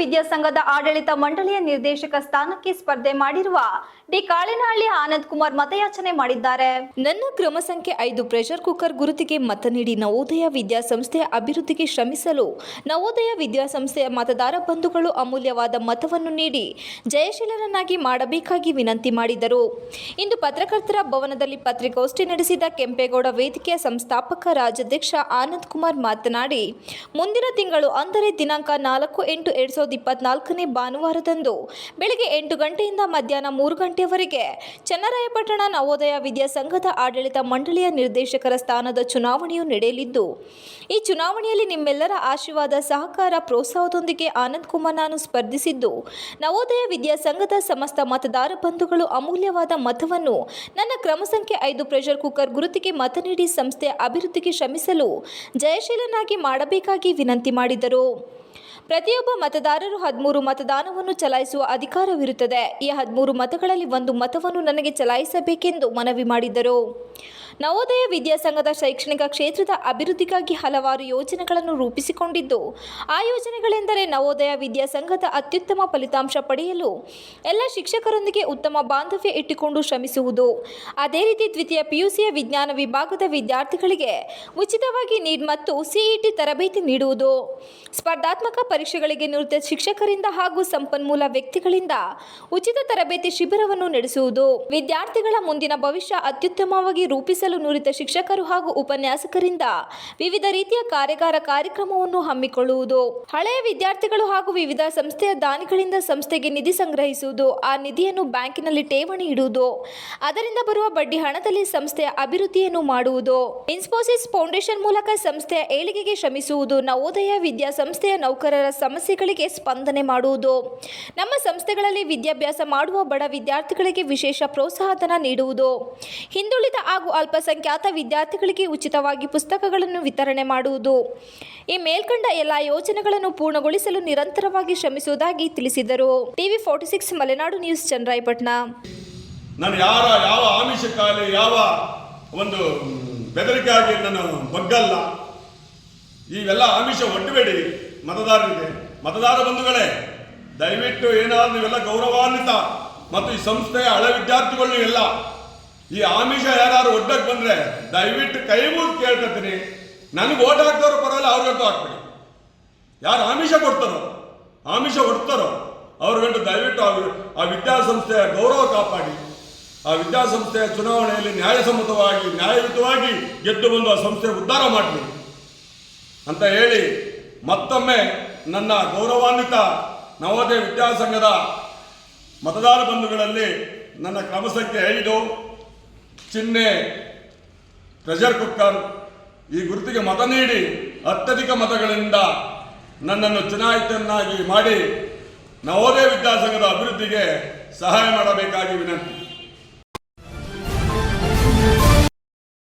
ವಿದ್ಯಾಸಂಘದ ಆಡಳಿತ ಮಂಡಳಿಯ ನಿರ್ದೇಶಕ ಸ್ಥಾನಕ್ಕೆ ಸ್ಪರ್ಧೆ ಮಾಡಿರುವ ಡಿ ಕಾಳಿನಹಳ್ಳಿ ಆನಂದ್ ಕುಮಾರ್ ಮತಯಾಚನೆ ಮಾಡಿದ್ದಾರೆ. ನನ್ನ ಕ್ರಮ ಸಂಖ್ಯೆ ಐದು ಪ್ರೆಷರ್ ಕುಕ್ಕರ್ ಗುರುತಿಗೆ ಮತ ನೀಡಿ ನವೋದಯ ವಿದ್ಯಾಸಂಸ್ಥೆಯ ಅಭಿವೃದ್ಧಿಗೆ ಶ್ರಮಿಸಲು ನವೋದಯ ವಿದ್ಯಾಸಂಸ್ಥೆಯ ಮತದಾರ ಬಂಧುಗಳು ಅಮೂಲ್ಯವಾದ ಮತವನ್ನು ನೀಡಿ ಜಯಶೀಲರನ್ನಾಗಿ ಮಾಡಬೇಕಾಗಿ ವಿನಂತಿ ಮಾಡಿದರು. ಇಂದು ಪತ್ರಕರ್ತರ ಭವನದಲ್ಲಿ ಪತ್ರಿಕಾಗೋಷ್ಠಿ ನಡೆಸಿದ ಕೆಂಪೇಗೌಡ ವೇದಿಕೆಯ ಸಂಸ್ಥಾಪಕ ರಾಜ್ಯಾಧ್ಯಕ್ಷ ಆನಂದ್ ಕುಮಾರ್ ಮಾತನಾಡಿ, ಮುಂದಿನ ತಿಂಗಳು ಅಂದರೆ ದಿನಾಂಕ ನಾಲ್ಕು ಎರಡು ಸಾವಿರದ ಇಪ್ಪತ್ನಾಲ್ಕನೇ ಭಾನುವಾರದಂದು ಬೆಳಗ್ಗೆ ಎಂಟು ಗಂಟೆಯಿಂದ ಮಧ್ಯಾಹ್ನ ಮೂರು ಗಂಟೆಯವರೆಗೆ ಚನ್ನರಾಯಪಟ್ಟಣ ನವೋದಯ ವಿದ್ಯಾಸಂಘದ ಆಡಳಿತ ಮಂಡಳಿಯ ನಿರ್ದೇಶಕರ ಸ್ಥಾನದ ಚುನಾವಣೆಯು ನಡೆಯಲಿದ್ದು, ಈ ಚುನಾವಣೆಯಲ್ಲಿ ನಿಮ್ಮೆಲ್ಲರ ಆಶೀರ್ವಾದ, ಸಹಕಾರ, ಪ್ರೋತ್ಸಾಹದೊಂದಿಗೆ ಆನಂದ್ ಕುಮಾರ್ ನಾನು ಸ್ಪರ್ಧಿಸಿದ್ದು. ನವೋದಯ ವಿದ್ಯಾಸಂಘದ ಸಮಸ್ತ ಮತದಾರ ಬಂಧುಗಳು ಅಮೂಲ್ಯವಾದ ಮತವನ್ನು ನನ್ನ ಕ್ರಮ ಸಂಖ್ಯೆ ಐದು ಪ್ರೆಷರ್ ಕುಕ್ಕರ್ ಗುರುತಿಗೆ ಮತ ನೀಡಿ ಸಂಸ್ಥೆಯ ಅಭಿವೃದ್ಧಿಗೆ ಶ್ರಮಿಸಲು ಜಯಶೀಲನಾಗಿ ಮಾಡಬೇಕಾಗಿ ವಿನಂತಿ ಮಾಡಿದರು. ಪ್ರತಿಯೊಬ್ಬ ಮತದಾರರು ಹದಿಮೂರು ಮತದಾನವನ್ನು ಚಲಾಯಿಸುವ ಅಧಿಕಾರವಿರುತ್ತದೆ. ಈ ಹದಿಮೂರು ಮತಗಳಲ್ಲಿ ಒಂದು ಮತವನ್ನು ನನಗೆ ಚಲಾಯಿಸಬೇಕೆಂದು ಮನವಿ ಮಾಡಿದರು ನವೋದಯ ವಿದ್ಯಾಸಂಘದ ಶೈಕ್ಷಣಿಕ ಕ್ಷೇತ್ರದ ಅಭಿವೃದ್ಧಿಗಾಗಿ ಹಲವಾರು ಯೋಜನೆಗಳನ್ನು ರೂಪಿಸಿಕೊಂಡಿದ್ದು, ಆ ಯೋಜನೆಗಳೆಂದರೆ ನವೋದಯ ವಿದ್ಯಾಸಂಘದ ಅತ್ಯುತ್ತಮ ಫಲಿತಾಂಶ ಪಡೆಯಲು ಎಲ್ಲ ಶಿಕ್ಷಕರೊಂದಿಗೆ ಉತ್ತಮ ಬಾಂಧವ್ಯ ಇಟ್ಟುಕೊಂಡು ಶ್ರಮಿಸುವುದು. ಅದೇ ರೀತಿ ದ್ವಿತೀಯ ಪಿಯುಸಿಯ ವಿಜ್ಞಾನ ವಿಭಾಗದ ವಿದ್ಯಾರ್ಥಿಗಳಿಗೆ ಉಚಿತವಾಗಿ ನೀಡ್ ಮತ್ತು ಸಿಇಟಿ ತರಬೇತಿ ನೀಡುವುದು. ಸ್ಪರ್ಧಾತ್ಮಕ ಪರೀಕ್ಷೆಗಳಿಗೆ ನುರಿತ ಶಿಕ್ಷಕರಿಂದ ಹಾಗೂ ಸಂಪನ್ಮೂಲ ವ್ಯಕ್ತಿಗಳಿಂದ ಉಚಿತ ತರಬೇತಿ ಶಿಬಿರವನ್ನು ನಡೆಸುವುದು. ವಿದ್ಯಾರ್ಥಿಗಳ ಮುಂದಿನ ಭವಿಷ್ಯ ಅತ್ಯುತ್ತಮವಾಗಿ ರೂಪಿಸಲು ನುರಿತ ಶಿಕ್ಷಕರು ಹಾಗೂ ಉಪನ್ಯಾಸಕರಿಂದ ವಿವಿಧ ರೀತಿಯ ಕಾರ್ಯಗಾರ ಕಾರ್ಯಕ್ರಮವನ್ನು ಹಮ್ಮಿಕೊಳ್ಳುವುದು. ಹಳೆಯ ವಿದ್ಯಾರ್ಥಿಗಳು ಹಾಗೂ ವಿವಿಧ ಸಂಸ್ಥೆಯ ದಾನಿಗಳಿಂದ ಸಂಸ್ಥೆಗೆ ನಿಧಿ ಸಂಗ್ರಹಿಸುವುದು, ಆ ನಿಧಿಯನ್ನು ಬ್ಯಾಂಕಿನಲ್ಲಿ ಠೇವಣಿ ಇಡುವುದು. ಅದರಿಂದ ಬರುವ ಬಡ್ಡಿ ಹಣದಲ್ಲಿ ಸಂಸ್ಥೆಯ ಅಭಿವೃದ್ಧಿಯನ್ನು ಮಾಡುವುದು. ಇನ್ಸ್ಫೋಸಿಸ್ ಫೌಂಡೇಶನ್ ಮೂಲಕ ಸಂಸ್ಥೆಯ ಏಳಿಗೆಗೆ ಶ್ರಮಿಸುವುದು, ನವೋದಯ ವಿದ್ಯಾಸಂಸ್ಥೆಯ ನೌಕರರ ಸಮಸ್ಯೆಗಳಿಗೆ ಸ್ಪಂದನೆ ಮಾಡುವುದು. ನಮ್ಮ ಸಂಸ್ಥೆಗಳಲ್ಲಿ ವಿದ್ಯಾಭ್ಯಾಸ ಮಾಡುವ ಬಡ ವಿದ್ಯಾರ್ಥಿಗಳಿಗೆ ವಿಶೇಷ ಪ್ರೋತ್ಸಾಹಧನ ನೀಡುವುದು. ಹಿಂದುಳಿದ ಹಾಗೂ ಅಲ್ಪಸಂಖ್ಯಾತ ವಿದ್ಯಾರ್ಥಿಗಳಿಗೆ ಉಚಿತವಾಗಿ ಪುಸ್ತಕಗಳನ್ನು ವಿತರಣೆ ಮಾಡುವುದು. ಈ ಮೇಲ್ಕಂಡ ಎಲ್ಲ ಯೋಜನೆಗಳನ್ನು ಪೂರ್ಣಗೊಳಿಸಲು ನಿರಂತರವಾಗಿ ಶ್ರಮಿಸುವುದಾಗಿ ತಿಳಿಸಿದರು. TV forty six Malenadu news, Channarayapatna. ನಾನು ಯಾರ, ಯಾವ ಆಮಿಷಕ್ಕಾಗಲಿ ಯಾವ ಒಂದು ಬೆದರಿಕೆಯಾಗಿ ನಾನು ಬಗ್ಗಲ್ಲ. ಇವೆಲ್ಲ ಆಮಿಷ ಒಡ್ಡಬೇಡಿ ಮತದಾರರಿಗೆ, ಮತದಾರ ಬಂಧುಗಳೇ, ದಯವಿಟ್ಟು ಏನಾದರೂ ನೀವೆಲ್ಲ ಗೌರವಾನ್ವಿತ ಮತ್ತು ಈ ಸಂಸ್ಥೆಯ ಹಳೆ ವಿದ್ಯಾರ್ಥಿಗಳು ಎಲ್ಲ ಈ ಆಮಿಷ ಯಾರು ಒಡ್ಡಕ್ಕೆ ಬಂದ್ರೆ ದಯವಿಟ್ಟು ಕೈ ಮುಗಿದು ಕೇಳ್ಕೊತೀನಿ. ನನಗೆ ಓಟ್ ಹಾಕ್ತಾರೋ ಪರವಾಗಿಲ್ಲ ಅವ್ರಿಗಂತೂ ಹಾಕ್ಬಿಡಿ. ಯಾರು ಆಮಿಷ ಕೊಡ್ತಾರೋ ಆಮಿಷ ಕೊಡ್ತಾರೋ ಅವ್ರಿಗಂಟು ದಯವಿಟ್ಟು ಆ ವಿದ್ಯಾಸಂಸ್ಥೆಯ ಗೌರವ ಕಾಪಾಡಿ. ಆ ವಿದ್ಯಾಸಂಸ್ಥೆಯ ಚುನಾವಣೆಯಲ್ಲಿ ನ್ಯಾಯಸಮ್ಮತವಾಗಿ, ನ್ಯಾಯಯುತವಾಗಿ ಗೆದ್ದು ಬಂದು ಆ ಸಂಸ್ಥೆ ಉದ್ಧಾರ ಮಾಡಲಿ. ಅಂತ ಹೇಳಿ ಮತ್ತೊಮ್ಮೆ ನನ್ನ ಗೌರವಾನ್ವಿತ ನವೋದಯ ವಿದ್ಯಾಸಂಘದ ಮತದಾರ ಬಂಧುಗಳಲ್ಲಿ ನನ್ನ ಕ್ರಮ ಸಂಖ್ಯೆ ಐದು. ಚಿಹ್ನೆ ಪ್ರೆಷರ್ ಕುಕ್ಕರ್ ಈ ಗುರುತಿಗೆ ಮತ ನೀಡಿ ಅತ್ಯಧಿಕ ಮತಗಳಿಂದ ನನ್ನನ್ನು ಚುನಾಯಿತನಾಗಿ ಮಾಡಿ ನವೋದಯ ವಿದ್ಯಾಸಂಘದ ಅಭಿವೃದ್ಧಿಗೆ ಸಹಾಯ ಮಾಡಬೇಕಾಗಿ ವಿನಂತಿ.